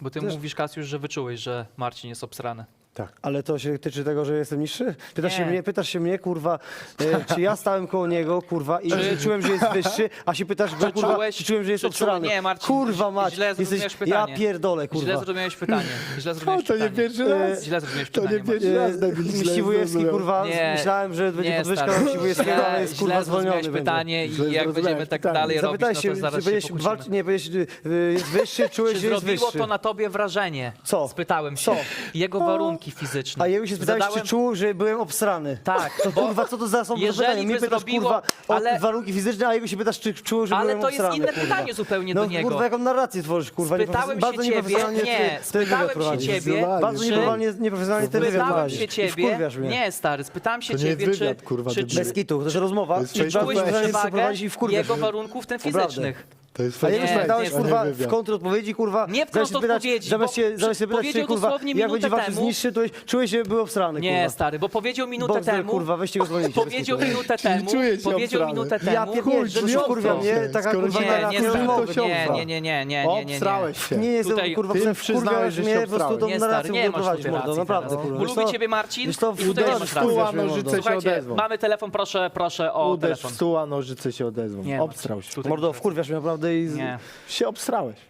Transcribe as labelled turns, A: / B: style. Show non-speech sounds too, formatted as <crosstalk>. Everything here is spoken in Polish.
A: Bo ty
B: Też-
A: mówisz, Kasiusz, że wyczułeś, że Marcin jest obsrany.
C: Tak.
B: Ale to się tyczy tego, że jestem niższy? Pytasz się
A: Nie.
B: mnie, pytasz się mnie, kurwa, e, czy ja stałem koło niego, kurwa, i
A: Czy-
B: czułem, że jest wyższy, a się pytasz go,
A: Czy
B: kurwa,
A: czułeś-
B: czy czułem, że jest
A: czy czułeś-
B: obsrany.
A: nie, Marcin,
B: kurwa mać,
A: źle zrozumiałeś
B: jesteś,
A: pytanie.
B: ja pierdolę,
A: Źle
B: kurwa.
A: zrozumiałeś pytanie. Źle <laughs> zrozumiałeś
C: to nie
A: pytanie.
C: pierwszy raz.
A: Źle zrozumiałeś
C: To nie
A: pytanie.
C: pierwszy
A: Marcin.
C: raz debil źle zrozumiał.
B: kurwa,
A: Nie.
B: myślałem, że będzie
A: Nie,
B: podwyżka
A: stary,
B: ale jest, kurwa,
A: źle
B: zwolniony
A: zrozumiałeś
B: będzie.
A: pytanie i jak będziemy
C: zrozumiałeś
A: tak
C: pytanie.
A: dalej robić, no
B: się,
A: to zaraz
B: czy
A: się
B: będziesz
A: pokłócimy.
B: walczyć, nie, będziesz, y, jest wyższy, czułeś,
A: Czy
B: że jest
A: zrobiło
B: wyższy.
A: to na tobie wrażenie?
B: Co?
A: Spytałem się.
B: Co?
A: Jego warunki fizyczne.
B: A jego się spytałeś,
A: Zadałem-
B: czy czuł, że byłem obsrany.
A: Tak,
B: To
A: bo
B: kurwa, co to za są
A: jeżeli
B: pytania? Mnie
A: by
B: pytasz,
A: zrobiło-
B: kurwa, o
A: ale-
B: warunki fizyczne, a jego się pytasz, czy czuł, że
A: Ale
B: byłem
A: to jest
B: obsrany,
A: inne
B: kurwa.
A: pytanie zupełnie
B: no,
A: do niego.
B: kurwa, jaką narrację tworzysz, kurwa,
A: Spytałem
B: nieprofes- bardzo
A: się ciebie,
B: nieprofesjonalnie
A: nie,
B: ty- ty wywiad
A: spytałem się
B: prowadzisz.
A: ciebie,
B: Bardzo
C: czy-
B: nieprofesjonalnie, nieprofesjonalnie ten wywiad
A: Spytałem
B: prowadzisz.
A: się ciebie,
B: Wkurwiasz mnie.
A: nie stary, spytałem się
C: To nie jest
A: ciebie,
C: wywiad,
A: czy,
C: kurwa,
A: czy, czy,
B: Bez kitu, to jest rozmowa.
C: To jest to
A: czułeś
C: face.
B: profesjonalnie
A: przewagę
B: prowadzisz i wkurwiasz
A: jego
B: mnie.
A: warunków ten
B: Naprawdę.
A: fizycznych.
C: To jest
B: A
A: Nie,
B: się pytałeś,
A: nie,
B: kurwa,
C: nie
B: w
C: wywiad.
B: kontrodpowiedzi, kurwa,
A: Nie w
B: zamiast się pytać-
A: kontrodpowiedzi,
B: zamiast
A: bo
B: się, zamiast się pytać,
A: powiedział
B: czy, kurwa,
A: dosłownie
B: jak będzie z
A: temu-
B: niższy, to czułeś, że był obsrany,
A: Nie,
B: kurwa.
A: stary, bo powiedział minutę
B: Boxer,
A: temu.
B: kurwa, weźcie go dzwonić.
A: Powiedział minutę temu.
C: czuję się
A: Powiedział
C: obsrany.
A: minutę
B: Ja
A: temu.
B: pierdolę, że się kurwa
C: nie
B: mnie,
C: obsrał.
B: taka
C: Skoro
B: kurwa
C: się
A: Nie, nie, stary,
C: się
A: nie, nie, nie, nie, nie, nie, nie, nie.
C: Obsrałeś się.
B: Nie
A: Tutaj-
B: kurwa,
C: Ty przyznałeś, że
B: mnie,
C: się
B: po prostu tą
C: obsrałeś.
A: Nie, stary,
B: narracją
A: nie
B: nie
A: masz
B: prowadzić,
A: tutaj
B: mordo,
A: racji
B: naprawdę,
A: teraz.
B: kurwa.
A: Bo
B: Wiesz
A: lubi
B: co?
A: ciebie Marcin
B: Wiesz co,
A: i tutaj nie
B: uderz
A: masz
B: w
A: racji.
B: stół,
C: a nożyce się
A: Słuchajcie,
C: odezwą.
A: mamy telefon, proszę, proszę o
C: Uderz
A: telefon.
C: w stół, a nożyce się odezwą.
A: Nie,
C: Obstrał się.
B: Mordo, wkurwiasz mnie naprawdę i... z-.
C: Się obstrałeś.